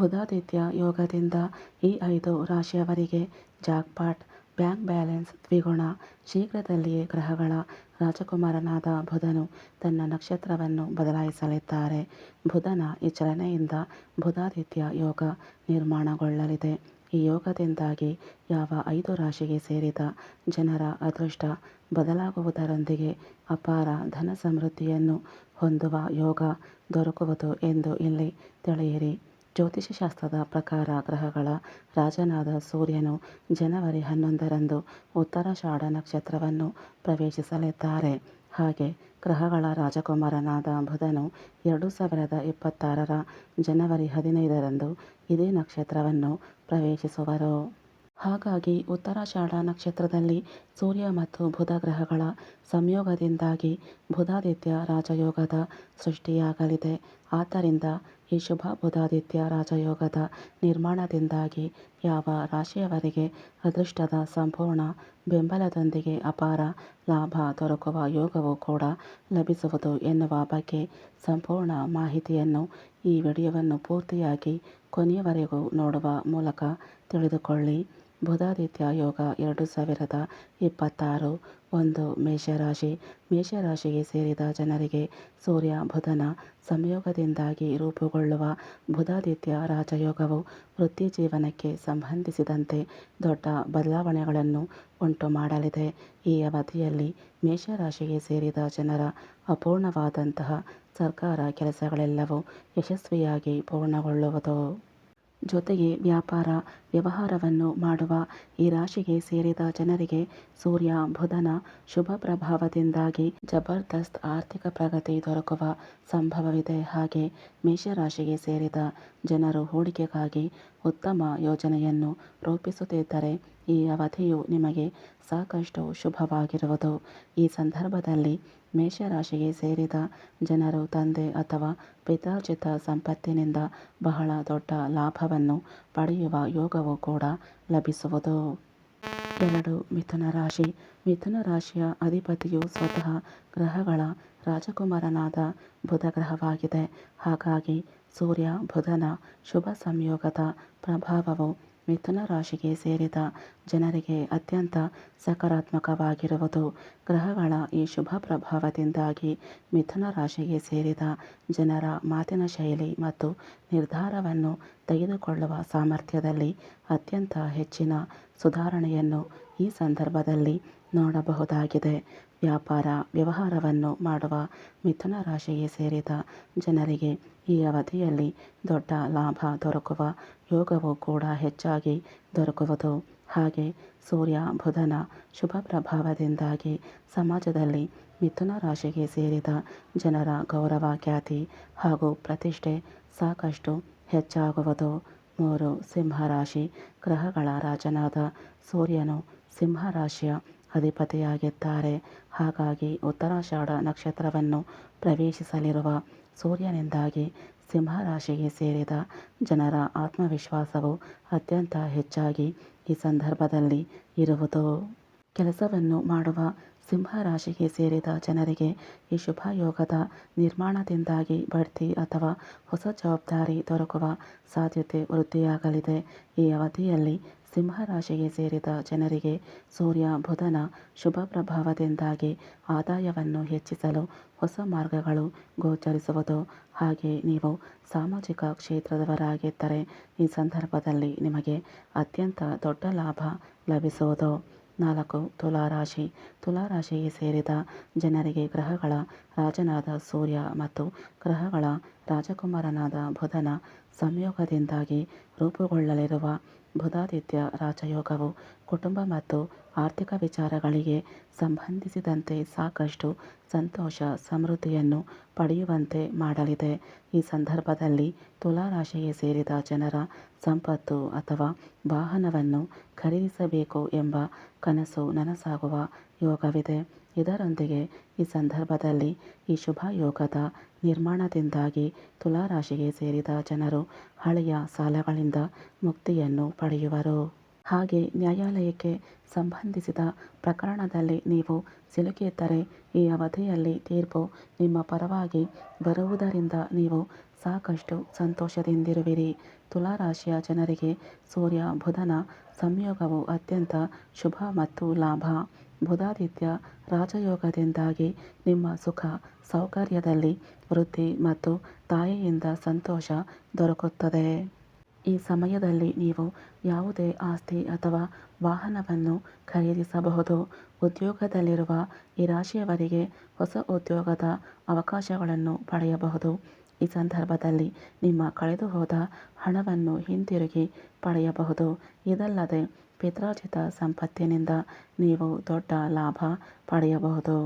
ಬುಧಾದಿತ್ಯ ಯೋಗದಿಂದ ಈ ಐದು ರಾಶಿಯವರಿಗೆ ಜಾಕ್ಪಾಟ್, ಬ್ಯಾಂಕ್ ಬ್ಯಾಲೆನ್ಸ್ ದ್ವಿಗುಣ. ಶೀಘ್ರದಲ್ಲಿಯೇ ಗ್ರಹಗಳ ರಾಜಕುಮಾರನಾದ ಬುಧನು ತನ್ನ ನಕ್ಷತ್ರವನ್ನು ಬದಲಾಯಿಸಲಿದ್ದಾರೆ. ಬುಧನ ಈ ಚಲನೆಯಿಂದ ಬುಧಾದಿತ್ಯ ಯೋಗ ನಿರ್ಮಾಣಗೊಳ್ಳಲಿದೆ. ಈ ಯೋಗದಿಂದಾಗಿ ಯಾವ ಐದು ರಾಶಿಗೆ ಸೇರಿದ ಜನರ ಅದೃಷ್ಟ ಬದಲಾಗುವುದರೊಂದಿಗೆ ಅಪಾರ ಧನ ಸಮೃದ್ಧಿಯನ್ನು ಹೊಂದುವ ಯೋಗ ದೊರಕುವುದು ಎಂದು ಇಲ್ಲಿ ತಿಳಿಯಿರಿ. ಜ್ಯೋತಿಷಶಾಸ್ತ್ರದ ಪ್ರಕಾರ ಗ್ರಹಗಳ ರಾಜನಾದ ಸೂರ್ಯನು ಜನವರಿ ಹನ್ನೊಂದರಂದು ಉತ್ತರಾಷಾಢ ನಕ್ಷತ್ರವನ್ನು ಪ್ರವೇಶಿಸಲಿದ್ದಾರೆ. ಹಾಗೆ ಗ್ರಹಗಳ ರಾಜಕುಮಾರನಾದ ಬುಧನು ಎರಡು ಸಾವಿರದ ಇಪ್ಪತ್ತಾರರ ಜನವರಿ ಹದಿನೈದರಂದು ಇದೇ ನಕ್ಷತ್ರವನ್ನು ಪ್ರವೇಶಿಸುವರು. ಹಾಗಾಗಿ ಉತ್ತರಾಷಾಢ ನಕ್ಷತ್ರದಲ್ಲಿ ಸೂರ್ಯ ಮತ್ತು ಬುಧ ಗ್ರಹಗಳ ಸಂಯೋಗದಿಂದಾಗಿ ಬುಧಾದಿತ್ಯ ರಾಜಯೋಗದ ಸೃಷ್ಟಿಯಾಗಲಿದೆ. ಆದ್ದರಿಂದ ಈ ಶುಭ ಬುಧಾದಿತ್ಯ ರಾಜಯೋಗದ ನಿರ್ಮಾಣದಿಂದಾಗಿ ಯಾವ ರಾಶಿಯವರಿಗೆ ಅದೃಷ್ಟದ ಸಂಪೂರ್ಣ ಬೆಂಬಲದೊಂದಿಗೆ ಅಪಾರ ಲಾಭ ದೊರಕುವ ಯೋಗವು ಕೂಡ ಲಭಿಸುವುದು ಎನ್ನುವ ಬಗ್ಗೆ ಸಂಪೂರ್ಣ ಮಾಹಿತಿಯನ್ನು ಈ ವಿಡಿಯೋವನ್ನು ಪೂರ್ತಿಯಾಗಿ ಕೊನೆಯವರೆಗೂ ನೋಡುವ ಮೂಲಕ ತಿಳಿದುಕೊಳ್ಳಿ. ಬುಧಾದಿತ್ಯ ಯೋಗ ಎರಡು ಸಾವಿರದ ಇಪ್ಪತ್ತಾರು ಒಂದು ಮೇಷರಾಶಿ. ಮೇಷರಾಶಿಗೆ ಸೇರಿದ ಜನರಿಗೆ ಸೂರ್ಯ, ಬುಧನ ಸಂಯೋಗದಿಂದಾಗಿ ರೂಪುಗೊಳ್ಳುವ ಬುಧಾದಿತ್ಯ ರಾಜಯೋಗವು ವೃತ್ತಿ ಜೀವನಕ್ಕೆ ಸಂಬಂಧಿಸಿದಂತೆ ದೊಡ್ಡ ಬದಲಾವಣೆಗಳನ್ನು ಉಂಟು ಮಾಡಲಿದೆ. ಈ ಅವಧಿಯಲ್ಲಿ ಮೇಷರಾಶಿಗೆ ಸೇರಿದ ಜನರ ಅಪೂರ್ಣವಾದಂತಹ ಸರ್ಕಾರ ಕೆಲಸಗಳೆಲ್ಲವೂ ಯಶಸ್ವಿಯಾಗಿ ಪೂರ್ಣಗೊಳ್ಳುವುದು. ಜೊತೆಗೆ ವ್ಯಾಪಾರ, ವ್ಯವಹಾರವನ್ನು ಮಾಡುವ ಈ ರಾಶಿಗೆ ಸೇರಿದ ಜನರಿಗೆ ಸೂರ್ಯ, ಬುಧನ ಶುಭ ಪ್ರಭಾವದಿಂದಾಗಿ ಜಬರ್ದಸ್ತ್ ಆರ್ಥಿಕ ಪ್ರಗತಿ ದೊರಕುವ ಸಂಭವವಿದೆ. ಹಾಗೆ ಮೇಷರಾಶಿಗೆ ಸೇರಿದ ಜನರು ಹೂಡಿಕೆಗಾಗಿ ಉತ್ತಮ ಯೋಜನೆಯನ್ನು ರೂಪಿಸುತ್ತಿದ್ದರೆ ಈ ಅವಧಿಯು ನಿಮಗೆ ಸಾಕಷ್ಟು ಶುಭವಾಗಿರುವುದು. ಈ ಸಂದರ್ಭದಲ್ಲಿ ಮೇಷರಾಶಿಗೆ ಸೇರಿದ ಜನರು ತಂದೆ ಅಥವಾ ಪಿತಾರ್ಜಿತ ಸಂಪತ್ತಿನಿಂದ ಬಹಳ ದೊಡ್ಡ ಲಾಭವನ್ನು ಪಡೆಯುವ ಯೋಗವು ಕೂಡ ಲಭಿಸುವುದು. ಎರಡು, ಮಿಥುನ ರಾಶಿ. ಮಿಥುನ ರಾಶಿಯ ಅಧಿಪತಿಯು ಸ್ವತಃ ಗ್ರಹಗಳ ರಾಜಕುಮಾರನಾದ ಬುಧ ಗ್ರಹವಾಗಿದೆ ಹಾಗಾಗಿ ಸೂರ್ಯ, ಬುಧನ ಶುಭ ಸಂಯೋಗದ ಪ್ರಭಾವವು ಮಿಥುನ ರಾಶಿಗೆ ಸೇರಿದ ಜನರಿಗೆ ಅತ್ಯಂತ ಸಕಾರಾತ್ಮಕವಾಗಿರುವುದು. ಗ್ರಹಗಳ ಈ ಶುಭ ಪ್ರಭಾವದಿಂದಾಗಿ ಮಿಥುನ ರಾಶಿಗೆ ಸೇರಿದ ಜನರ ಮಾತಿನ ಶೈಲಿ ಮತ್ತು ನಿರ್ಧಾರವನ್ನು ತೆಗೆದುಕೊಳ್ಳುವ ಸಾಮರ್ಥ್ಯದಲ್ಲಿ ಅತ್ಯಂತ ಹೆಚ್ಚಿನ ಸುಧಾರಣೆಯನ್ನು ಈ ಸಂದರ್ಭದಲ್ಲಿ ನೋಡಬಹುದಾಗಿದೆ. ವ್ಯಾಪಾರ, ವ್ಯವಹಾರವನ್ನು ಮಾಡುವ ಮಿಥುನ ರಾಶಿಗೆ ಸೇರಿದ ಜನರಿಗೆ ಈ ಅವಧಿಯಲ್ಲಿ ದೊಡ್ಡ ಲಾಭ ದೊರಕುವ ಯೋಗವು ಕೂಡ ಹೆಚ್ಚಾಗಿ ದೊರಕುವುದು. ಹಾಗೆ ಸೂರ್ಯ, ಬುಧನ ಶುಭ ಪ್ರಭಾವದಿಂದಾಗಿ ಸಮಾಜದಲ್ಲಿ ಮಿಥುನ ರಾಶಿಗೆ ಸೇರಿದ ಜನರ ಗೌರವ, ಖ್ಯಾತಿ ಹಾಗೂ ಪ್ರತಿಷ್ಠೆ ಸಾಕಷ್ಟು ಹೆಚ್ಚಾಗುವುದು. ಮೂರು ಸಿಂಹರಾಶಿ ಗ್ರಹಗಳ ರಾಜನಾದ ಸೂರ್ಯನು ಸಿಂಹರಾಶಿಯ ಅಧಿಪತಿಯಾಗಿದ್ದಾರೆ. ಹಾಗಾಗಿ ಉತ್ತರಾಷಾಢ ನಕ್ಷತ್ರವನ್ನು ಪ್ರವೇಶಿಸಲಿರುವ ಸೂರ್ಯನಿಂದಾಗಿ ಸಿಂಹರಾಶಿಗೆ ಸೇರಿದ ಜನರ ಆತ್ಮವಿಶ್ವಾಸವು ಅತ್ಯಂತ ಹೆಚ್ಚಾಗಿ ಈ ಸಂದರ್ಭದಲ್ಲಿ ಇರುವುದು. ಕೆಲಸವನ್ನು ಮಾಡುವ ಸಿಂಹರಾಶಿಗೆ ಸೇರಿದ ಜನರಿಗೆ ಈ ಶುಭ ಯೋಗದ ನಿರ್ಮಾಣದಿಂದಾಗಿ ಬಡ್ತಿ ಅಥವಾ ಹೊಸ ಜವಾಬ್ದಾರಿ ದೊರಕುವ ಸಾಧ್ಯತೆ ವೃದ್ಧಿಯಾಗಲಿದೆ. ಈ ಅವಧಿಯಲ್ಲಿ ಸಿಂಹರಾಶಿಗೆ ಸೇರಿದ ಜನರಿಗೆ ಸೂರ್ಯ, ಬುಧನ ಶುಭ ಪ್ರಭಾವದಿಂದಾಗಿ ಆದಾಯವನ್ನು ಹೆಚ್ಚಿಸಲು ಹೊಸ ಮಾರ್ಗಗಳು ಗೋಚರಿಸುವುದು. ಹಾಗೆ ನೀವು ಸಾಮಾಜಿಕ ಕ್ಷೇತ್ರದವರಾಗಿದ್ದರೆ ಈ ಸಂದರ್ಭದಲ್ಲಿ ನಿಮಗೆ ಅತ್ಯಂತ ದೊಡ್ಡ ಲಾಭ ಲಭಿಸುವುದು. ನಾಲ್ಕು ತುಲಾರಾಶಿ. ತುಲಾರಾಶಿಗೆ ಸೇರಿದ ಜನರಿಗೆ ಗ್ರಹಗಳ ರಾಜನಾದ ಸೂರ್ಯ ಮತ್ತು ಗ್ರಹಗಳ ರಾಜಕುಮಾರನಾದ ಬುಧನ ಸಂಯೋಗದಿಂದಾಗಿ ರೂಪುಗೊಳ್ಳಲಿರುವ ಬುಧಾದಿತ್ಯ ರಾಜಯೋಗವು ಕುಟುಂಬ ಮತ್ತು ಆರ್ಥಿಕ ವಿಚಾರಗಳಿಗೆ ಸಂಬಂಧಿಸಿದಂತೆ ಸಾಕಷ್ಟು ಸಂತೋಷ, ಸಮೃದ್ಧಿಯನ್ನು ಪಡೆಯುವಂತೆ ಮಾಡಲಿದೆ. ಈ ಸಂದರ್ಭದಲ್ಲಿ ತುಲಾರಾಶಿಗೆ ಸೇರಿದ ಜನರ ಸಂಪತ್ತು ಅಥವಾ ವಾಹನವನ್ನು ಖರೀದಿಸಬೇಕು ಎಂಬ ಕನಸು ನನಸಾಗುವ ಯೋಗವಿದೆ. ಇದರೊಂದಿಗೆ ಈ ಸಂದರ್ಭದಲ್ಲಿ ಈ ಶುಭ ಯೋಗದ ನಿರ್ಮಾಣದಿಂದಾಗಿ ತುಲಾರಾಶಿಗೆ ಸೇರಿದ ಜನರು ಹಳೆಯ ಸಾಲಗಳಿಂದ ಮುಕ್ತಿಯನ್ನು ಪಡೆಯುವರು. ಹಾಗೆ ನ್ಯಾಯಾಲಯಕ್ಕೆ ಸಂಬಂಧಿಸಿದ ಪ್ರಕರಣದಲ್ಲಿ ನೀವು ಸಿಲುಕಿದ್ದರೆ ಈ ಅವಧಿಯಲ್ಲಿ ತೀರ್ಪು ನಿಮ್ಮ ಪರವಾಗಿ ಬರುವುದರಿಂದ ನೀವು ಸಾಕಷ್ಟು ಸಂತೋಷದಿಂದಿರುವಿರಿ. ತುಲಾರಾಶಿಯ ಜನರಿಗೆ ಸೂರ್ಯ, ಬುಧನ ಸಂಯೋಗವು ಅತ್ಯಂತ ಶುಭ ಮತ್ತು ಲಾಭ. ಬುಧಾದಿತ್ಯ ರಾಜಯೋಗದಿಂದಾಗಿ ನಿಮ್ಮ ಸುಖ, ಸೌಕರ್ಯದಲ್ಲಿ ವೃದ್ಧಿ ಮತ್ತು ತಾಯಿಯಿಂದ ಸಂತೋಷ ದೊರಕುತ್ತದೆ. ಈ ಸಮಯದಲ್ಲಿ ನೀವು ಯಾವುದೇ ಆಸ್ತಿ ಅಥವಾ ವಾಹನವನ್ನು ಖರೀದಿಸಬಹುದು. ಉದ್ಯೋಗದಲ್ಲಿರುವ ಈ ರಾಶಿಯವರಿಗೆ ಹೊಸ ಉದ್ಯೋಗದ ಅವಕಾಶಗಳನ್ನು ಪಡೆಯಬಹುದು. ಈ ಸಂದರ್ಭದಲ್ಲಿ ನಿಮ್ಮ ಕಳೆದುಹೋದ ಹಣವನ್ನು ಹಿಂತಿರುಗಿ ಪಡೆಯಬಹುದು. ಇದಲ್ಲದೆ ಪಿತ್ರಾರ್ಜಿತ ಸಂಪತ್ತಿನಿಂದ ನೀವು ದೊಡ್ಡ ಲಾಭ ಪಡೆಯಬಹುದು.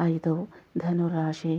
ಐದು ಧನುರಾಶಿ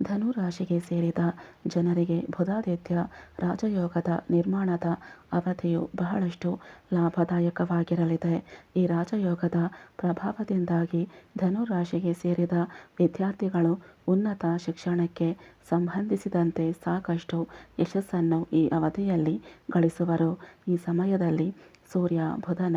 ಧನುರಾಶಿಗೆ ಸೇರಿದ ಜನರಿಗೆ ಬುಧಾದಿತ್ಯ ರಾಜಯೋಗದ ನಿರ್ಮಾಣದ ಅವಧಿಯು ಬಹಳಷ್ಟು ಲಾಭದಾಯಕವಾಗಿರಲಿದೆ. ಈ ರಾಜಯೋಗದ ಪ್ರಭಾವದಿಂದಾಗಿ ಧನುರಾಶಿಗೆ ಸೇರಿದ ವಿದ್ಯಾರ್ಥಿಗಳು ಉನ್ನತ ಶಿಕ್ಷಣಕ್ಕೆ ಸಂಬಂಧಿಸಿದಂತೆ ಸಾಕಷ್ಟು ಯಶಸ್ಸನ್ನು ಈ ಅವಧಿಯಲ್ಲಿ ಗಳಿಸುವರು. ಈ ಸಮಯದಲ್ಲಿ ಸೂರ್ಯ ಬುಧನ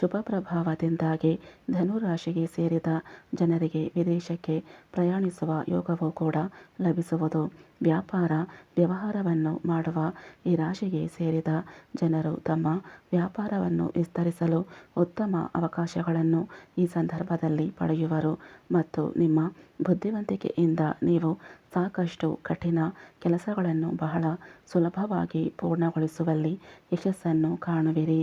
ಶುಭ ಪ್ರಭಾವದಿಂದಾಗಿ ಧನುರಾಶಿಗೆ ಸೇರಿದ ಜನರಿಗೆ ವಿದೇಶಕ್ಕೆ ಪ್ರಯಾಣಿಸುವ ಯೋಗವೂ ಕೂಡ ಲಭಿಸುವುದು. ವ್ಯಾಪಾರ, ವ್ಯವಹಾರವನ್ನು ಮಾಡುವ ಈ ರಾಶಿಗೆ ಸೇರಿದ ಜನರು ತಮ್ಮ ವ್ಯಾಪಾರವನ್ನು ವಿಸ್ತರಿಸಲು ಉತ್ತಮ ಅವಕಾಶಗಳನ್ನು ಈ ಸಂದರ್ಭದಲ್ಲಿ ಪಡೆಯುವರು. ಮತ್ತು ನಿಮ್ಮ ಬುದ್ಧಿವಂತಿಕೆಯಿಂದ ನೀವು ಸಾಕಷ್ಟು ಕಠಿಣ ಕೆಲಸಗಳನ್ನು ಬಹಳ ಸುಲಭವಾಗಿ ಪೂರ್ಣಗೊಳಿಸುವಲ್ಲಿ ಯಶಸ್ಸನ್ನು ಕಾಣುವಿರಿ.